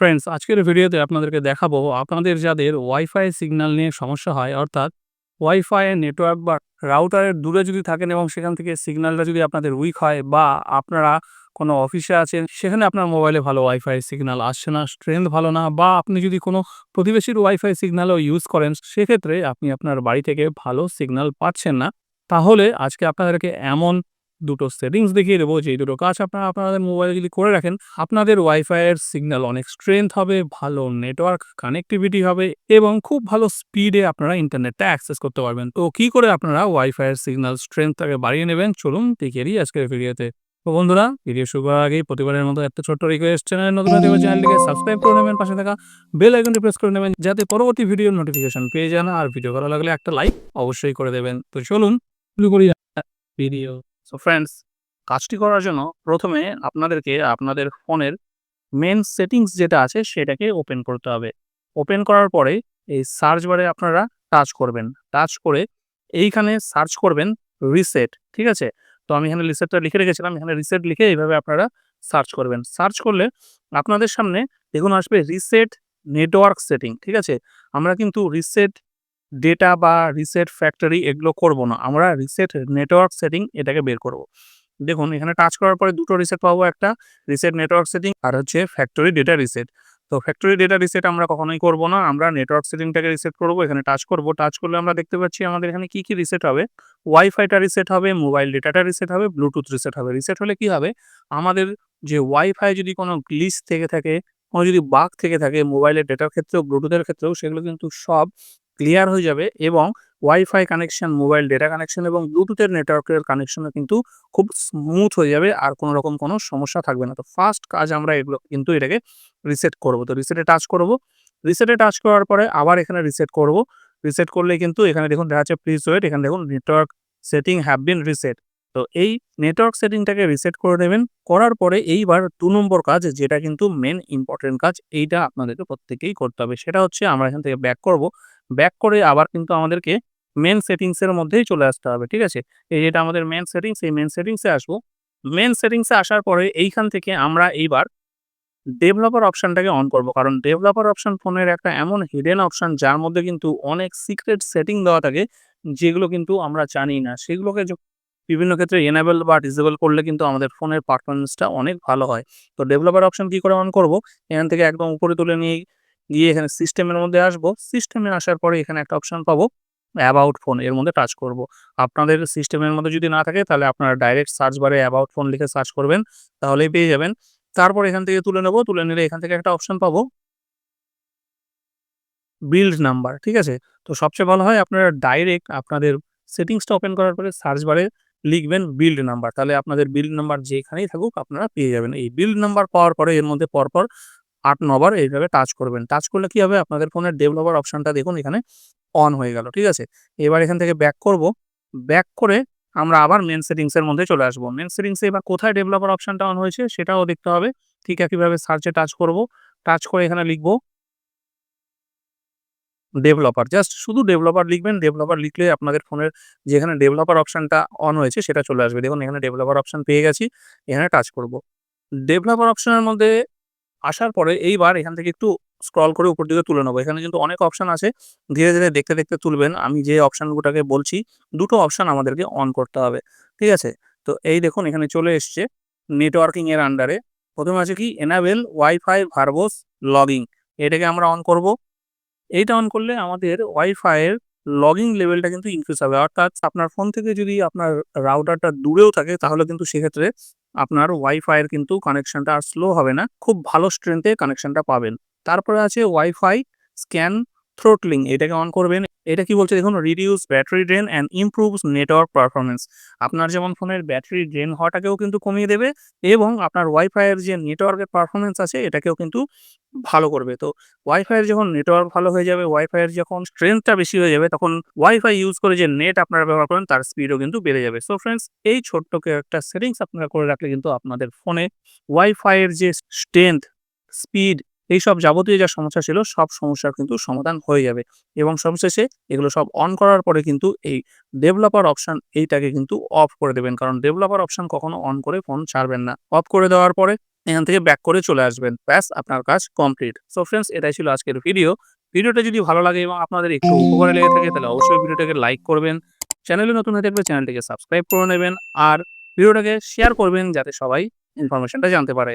Friends আজকের ভিডিওতে আপনাদেরকে দেখাবো আপনাদের যাদের ওয়াইফাই সিগন্যাল নিয়ে সমস্যা হয়, অর্থাৎ ওয়াইফাই নেটওয়ার্ক বা রাউটারের দূরে যদি থাকেন এবং সেখান থেকে সিগন্যালটা যদি আপনাদের উইক হয় বা আপনারা কোনো অফিসে আছেন, সেখানে আপনার মোবাইলে ভালো ওয়াইফাই সিগন্যাল আসছে না স্ট্রেংথ ভালো না বা আপনি যদি কোনো প্রতিবেশীর ওয়াইফাই সিগন্যালও ইউজ করেন, সেক্ষেত্রে আপনি আপনার বাড়ি থেকে ভালো সিগন্যাল পাচ্ছেন না। তাহলে আজকে আপনাদেরকে এমন দুটো সেটিংস দেখিয়ে দেবো যে দুটো কাজ আপনারা আপনাদের মোবাইলে যদি করে রাখেন, আপনাদের ওয়াইফাইয়ের সিগন্যাল অনেক স্ট্রেংথ হবে, ভালো নেটওয়ার্ক কানেক্টিভিটি হবে এবং খুব ভালো স্পিডে আপনারা ইন্টারনেটটা অ্যাক্সেস করতে পারবেন। তো কি করে আপনারা ওয়াইফাইয়ের সিগন্যাল স্ট্রেংথটাকে বাড়িয়ে নেবেন? চলুন দেখিয়ে আজকের ভিডিওতে তো বন্ধুরা ভিডিও শুরু করার আগেই প্রতিবারের মতো একটা ছোট্ট রিকোয়েস্ট চ্যানেল নতুন নতুন চ্যানেলটিকে সাবস্ক্রাইব করে নেবেন, পাশে থাকা বেল আইকনটি প্রেস করে নেবেন, যাতে পরবর্তী ভিডিওর নোটিফিকেশন পেয়ে যান। আর ভিডিও ভালো লাগলে একটা লাইক অবশ্যই করে দেবেন। তো চলুন শুরু করি ভিডিও সো ফ্রেন্ডস কাজটি করার জন্য প্রথমে আপনাদেরকে আপনাদের ফোনের মেন সেটিংস যেটা আছে সেটাকে ওপেন করতে হবে। ওপেন করার পরে এই সার্চ বারে আপনারা টাচ করবেন। টাচ করে এইখানে সার্চ করবেন রিসেট ঠিক আছে? তো আমি এখানে রিসেটটা লিখে রেখেছিলাম, এখানে রিসেট লিখে এইভাবে আপনারা সার্চ করবেন। সার্চ করলে আপনাদের সামনে দেখুন আসবে রিসেট নেটওয়ার্ক সেটিং ঠিক আছে? আমরা কিন্তু রিসেট ডেটা বা রিসেট ফ্যাক্টরি এগুলো করব না। আমরা রিসেট নেটওয়ার্ক সেটিং এটাকে বের করব। দেখুন, এখানে টাচ করার পরে দুটো রিসেট পাবো একটা রিসেট নেটওয়ার্ক সেটিং আর হচ্ছে ফ্যাক্টরি ডেটা রিসেট তো ফ্যাক্টরি ডেটা রিসেট আমরা কখনোই করব না। আমরা নেটওয়ার্ক সেটিংটাকে রিসেট করব, এখানে টাচ করব। টাচ করলে আমরা দেখতে পাচ্ছি আমাদের এখানে কি কি রিসেট হবে? ওয়াইফাইটা রিসেট হবে মোবাইল ডেটাটা রিসেট হবে ব্লুটুথ রিসেট হবে। রিসেট হলে কি হবে? আমাদের যে ওয়াইফাই যদি কোনো গ্লিচ থেকে থাকে, কোনো যদি বাগ থেকে থাকে মোবাইলের ডেটার ক্ষেত্রেও ব্লুটুথের ক্ষেত্রেও, সেগুলো কিন্তু সব ক্লিয়ার হয়ে যাবে এবং wifi connection mobile data connection এবং ব্লুটুথের নেটওয়ার্কের কানেকশনও কিন্তু খুব স্মুথ হয়ে যাবে আর কোনো রকম কোনো সমস্যা থাকবে না। তো ফার্স্ট কাজ আমরা এগুলো কিন্তু এটাকে রিসেট করব। তো রিসেটে টাচ করব। রিসেটে টাচ করার পরে আবার এখানে রিসেট করব। রিসেট করলে কিন্তু এখানে দেখুন দেখা যাচ্ছে প্লিজ ওয়েট এখানে দেখুন network setting have been reset তো এই নেটওয়ার্ক সেটিংটাকে রিসেট করে নেবেন। করার পরে এইবার দু নম্বর কাজ, যেটা কিন্তু মেন ইম্পর্টেন্ট কাজ, এইটা আপনাদেরকে প্রত্যেকেই করতে হবে। সেটা হচ্ছে আমরা এখান থেকে ব্যাক করব। ব্যাক করে আবার কিন্তু আমাদেরকে মেন সেটিংসের মধ্যেই চলে আসতে হবে, ঠিক আছে? এই যেটা আমাদের মেন সেটিংস এই মেন সেটিংসে আসব। মেন সেটিংসে আসার পরে এইখান থেকে আমরা এইবার ডেভেলপার অপশানটাকে অন করব। কারণ ডেভেলপার অপশান ফোনের একটা এমন হিডেন অপশান যার মধ্যে কিন্তু অনেক সিক্রেট সেটিং দেওয়া থাকে, যেগুলো কিন্তু আমরা জানি না। সেগুলোকে বিভিন্ন ক্ষেত্রে এনেবল বা ডিসেবল করলে কিন্তু আমাদের ফোনের পারফরমেন্সটা অনেক ভালো হয়। তো ডেভেলপার অপশান কী করে অন করব? এখান থেকে একদম উপরে তুলে নিয়ে গিয়ে এখানে সিস্টেমের মধ্যে আসব। সিস্টেমে আসার পরে এখানে একটা অপশান পাবো অ্যাবাউট ফোন এর মধ্যে টাচ করব। আপনাদের সিস্টেমের মধ্যে যদি না থাকে, তাহলে আপনারা ডাইরেক্ট সার্চ বারে অ্যাবাউট ফোন লিখে সার্চ করবেন, তাহলেই পেয়ে যাবেন। তারপর এখান থেকে তুলে নেব, তুলে নিলে এখান থেকে একটা অপশন পাবো। বিল্ড নাম্বার ঠিক আছে? তো সবচেয়ে ভালো হয় আপনারা ডাইরেক্ট আপনাদের সেটিংসটা ওপেন করার পরে সার্চ বারে লিখবেন বিল্ড নাম্বার তাহলে আপনাদের বিল্ড নাম্বার যেখানেই থাকুক আপনারা পেয়ে যাবেন। এই বিল্ড নাম্বার পাওয়ার পরে এর মধ্যে পরপর আট নবার এইভাবে টাচ করবেন। টাচ করলে কি হবে? আপনাদের ফোনের ডেভেলপার অপশনটা দেখুন, এখানে অন হয়ে গেল, ঠিক আছে? এবার এখান থেকে ব্যাক করব। ব্যাক করে আমরা আবার মেন সেটিংসের মধ্যে চলে আসব। মেন সেটিংসে এবার কোথায় ডেভেলপার অপশনটা অন হয়েছে সেটাও দেখতে হবে। ঠিক একইভাবে সার্চে টাচ করব। টাচ করে এখানে লিখব ডেভেলপার জাস্ট শুধু ডেভেলপার লিখবেন ডেভেলপার লিখলে আপনাদের ফোনের যেখানে ডেভেলপার অপশনটা অন হয়েছে সেটা চলে আসবে। দেখুন, এখানে ডেভেলপার অপশন পেয়ে গেছি, এখানে টাচ করব। ডেভেলপার অপশনের মধ্যে আসার পরে এইবার এখান থেকে একটু স্ক্রল করে উপর দিকে তুলে নেব। এখানে কিন্তু অনেক অপশান আছে। ধীরে ধীরে দেখতে দেখতে তুলবেন। আমি যে অপশানগুলোটাকে বলছি, দুটো অপশান আমাদেরকে অন করতে হবে। ঠিক আছে? তো এই দেখুন, এখানে চলে এসছে নেটওয়ার্কিং এর আন্ডারে প্রথমে আছে কি? এনাবেল ওয়াইফাই ভার্বোস লগিং এটাকে আমরা অন করব। এইটা অন করলে আমাদের ওয়াইফাইয়ের লগিং লেভেলটা কিন্তু ইনক্রিজ হবে। অর্থাৎ আপনার ফোন থেকে যদি আপনার রাউটারটা দূরেও থাকে, তাহলে কিন্তু সেক্ষেত্রে আপনার ওয়াইফাইয়ের কিন্তু কানেকশানটা আর স্লো হবে না। খুব ভালো স্ট্রেন্থে কানেকশানটা পাবেন। তারপরে আছে ওয়াইফাই স্ক্যান থ্রোটলিং এটাকে অন করবেন। এটা কি বলছে? দেখুন reduce battery drain and improves network performance আপনার যেমন ফোনের ব্যাটারি ড্রেন হওয়াটাকেও কিন্তু কমিয়ে দেবে এবং আপনার ওয়াইফাইয়ের যে নেটওয়ার্কের পারফরমেন্স আছে, এটাকেও কিন্তু ভালো করবে। তো ওয়াইফাইয়ের যখন নেটওয়ার্ক ভালো হয়ে যাবে ওয়াইফাইয়ের যখন স্ট্রেংথটা বেশি হয়ে যাবে, তখন ওয়াইফাই ইউজ করে যে নেট আপনারা ব্যবহার করেন, তার স্পিডও কিন্তু বেড়ে যাবে। সো ফ্রেন্ডস এই ছোট্ট একটা সেটিংস আপনারা করে রাখলে কিন্তু আপনাদের ফোনে ওয়াইফাইয়ের যে স্ট্রেংথ স্পিড এইসব যাবতীয় যা সমস্যা ছিল, সব সমস্যার কিন্তু সমাধান হয়ে যাবে। এবং সবশেষে এগুলো সব অন করার পরে কিন্তু এই ডেভেলপার অপশান এইটাকে কিন্তু অফ করে দেবেন। কারণ ডেভেলপার অপশান কখনো অন করে ফোন ছাড়বেন না। অফ করে দেওয়ার পরে এখান থেকে ব্যাক করে চলে আসবেন। ব্যাস, আপনার কাজ কমপ্লিট সো ফ্রেন্ডস এটাই ছিল আজকের ভিডিও ভিডিওটা যদি ভালো লাগে এবং আপনাদের একটু উপকারে লেগে থাকে, তাহলে অবশ্যই ভিডিওটাকে লাইক করবেন। চ্যানেলে নতুন হয়ে থাকলে চ্যানেলটিকে সাবস্ক্রাইব করে নেবেন। আর ভিডিওটাকে শেয়ার করবেন, যাতে সবাই ইনফরমেশনটা জানতে পারে।